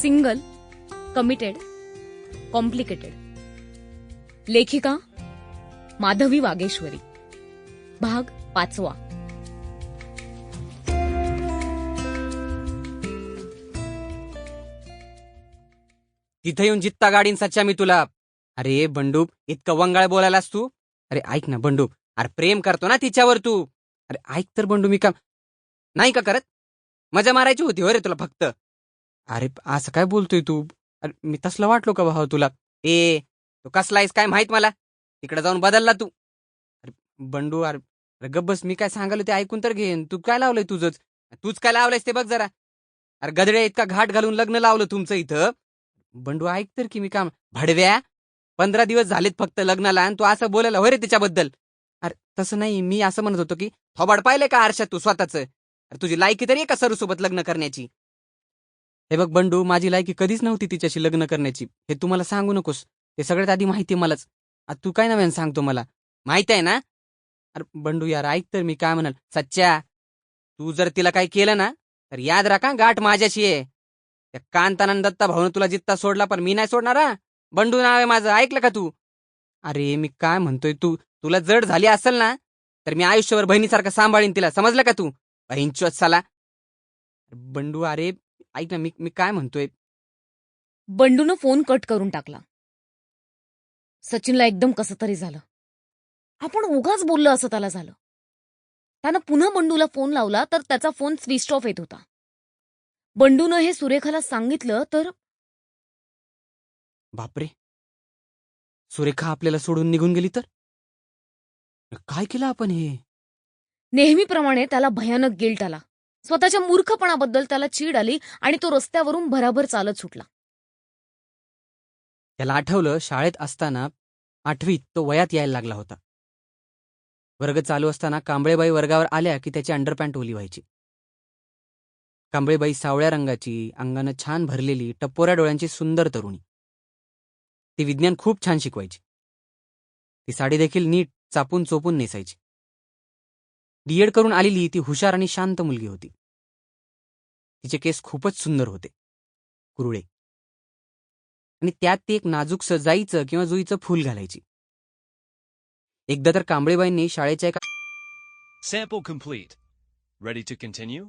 Single committed complicated लेखिका माधवी वागेश्वरी. भाग पाचवा. तिथे येऊन जित्ता गाडीन सच्चा मी तुला. अरे बंडूप इतकं वंगाळ बोलायलास तू? अरे ऐक ना बंडूप अरे प्रेम करतो ना तिच्यावर तू. अरे ऐक तर बंडू मी का नाही का करत? मजा मारायची होती हो रे तुला फक्त. अरे असं काय बोलतोय तू? अरे मी तसलं वाटलो का भाऊ तुला? ए तू कसला आहेस काय माहीत मला? तिकडे जाऊन बदलला तू. अरे बंडू अरे अरे गब्बस मी काय सांगालो ते ऐकून तर घेन तू काय लावलंय तुझंच? तूच काय लावलंयस ते बघ जरा. अरे गदड्या इतका घाट घालून लग्न लावलं तुमचं इथं. बंडू ऐक तर की मी काम. भडव्या पंधरा दिवस झालेत फक्त लग्नाला आणि तू असं बोलायला होय रे त्याच्याबद्दल. अरे तसं नाही मी असं म्हणत होतो की थोबाड पाहिलंय का आरशात तू स्वतःच? अरे तुझी लायकी तरी आहे का सरूसोबत लग्न करण्याची? हे बघ बंडू माझी लायकी कधीच नव्हती तिच्याशी लग्न करण्याची. हे तू मला सांगू नकोस. हे सगळ्यात आधी माहिती मलाच. आता तू काय नव्यानं सांगतो मला? माहीत आहे ना? अरे बंडू यार ऐक तर मी काय म्हणाल. सच्च्या तू जर तिला काय केलं ना तर याद राखा गाठ माझ्याशी आहे. त्या कांतानंद दत्ता भाऊन तुला जित्ता सोडला पण मी नाही सोडणार हा. बंडू नाव आहे माझं ऐकलं का तू? अरे मी काय म्हणतोय तू? तुला जड झाली असेल ना तर मी आयुष्यभर बहिणीसारखं सांभाळीन तिला. समजलं का तू? बहीणचोत साला. बंडू अरे ऐक ना मी मी काय म्हणतोय? बंडूनं फोन कट करून टाकला. सचिनला एकदम कसं तरी झालं. आपण उगाच बोललो असं त्याला झालं. त्यानं पुन्हा बंडूला फोन लावला तर त्याचा फोन स्विच ऑफ येत होता. बंडूनं हे सुरेखाला सांगितलं तर बापरे! सुरेखा आपल्याला सोडून निघून गेली तर? काय केलं आपण हे? नेहमीप्रमाणे त्याला भयानक गिल्ट आला. स्वतःच्या मूर्खपणाबद्दल त्याला चीड आली आणि तो रस्त्यावरून भराभर चालत सुटला. त्याला आठवलं शाळेत असताना आठवीत तो वयात यायला लागला होता. वर्ग चालू असताना कांबळेबाई वर्गावर आल्या की त्याची अंडरपॅन्ट ओली व्हायची. कांबळेबाई सावळ्या रंगाची अंगानं छान भरलेली टपोऱ्या डोळ्यांची सुंदर तरुणी. ती विज्ञान खूप छान शिकवायची. ती साडी देखील नीट चापून चोपून नेसायची. डीएड करून आलेली ती हुशार आणि शांत मुलगी होती तिचे केस खूपच सुंदर होते कुरुळे आणि त्यात ती एक नाजूकसं जाईचं किंवा जुईचं फूल घालायची एकदा तर कांबळेबाईंनी शाळेच्या एका Sample complete. Ready to continue?